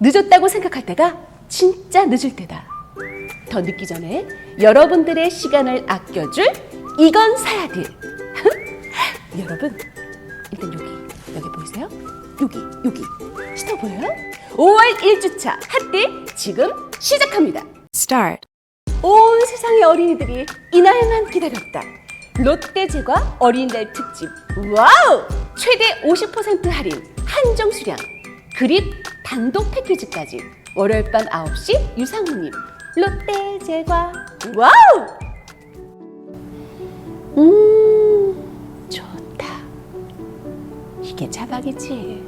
늦었다고 생각할 때가 진짜 늦을 때다. 더 늦기 전에 여러분들의 시간을 아껴줄 이건 사야 돼. 여러분, 일단 여기, 여기 보이세요? 여기, 여기. 시터 보여요? 5월 1주차 핫딜 지금 시작합니다. Start. 온 세상의 어린이들이 이날만 기다렸다. 롯데제과 어린이날 특집. 와우! 최대 50% 할인, 한정 수량, 그립 단독 패키지까지. 월요일 밤 9시 유상무님. 롯데 제과. 와우! 음, 좋다. 이게 차박이지.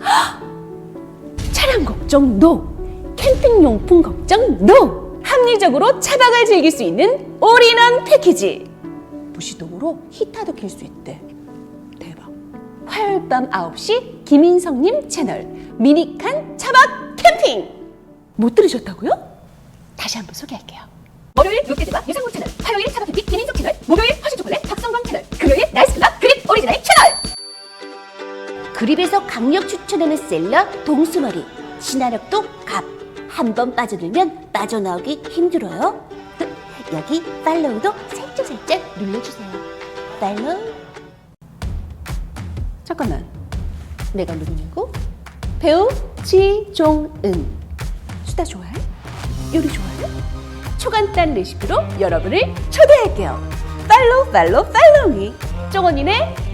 헉! 차량 걱정 노! 캠핑 용품 걱정 노! 합리적으로 차박을 즐길 수 있는 올인원 패키지! 무시동으로 히타도 킬 수 있대. 화요일 밤 9시 김인성님 채널 미니칸 차박 캠핑! 못 들으셨다고요? 다시 한번 소개할게요. 월요일 롯데제과 유상무 채널, 화요일 차박 캠핑 김인성 채널, 목요일 허쉬 초콜릿 박성광 채널, 금요일 나이스클럽 그립 오리지널 채널! 그립에서 강력 추천하는 셀러 동수머리 신화력도 갑. 한 번 빠져들면 빠져나오기 힘들어요. 여기 팔로우도 살짝살짝 눌러주세요. 팔로우. 잠깐만. 내가 누구냐고? 배우 지종은. 수다 좋아해? 요리 좋아해? 초간단 레시피로 여러분을 초대할게요. 팔로우 팔로우 팔로우 미. 쫑언니네 놀러오세요.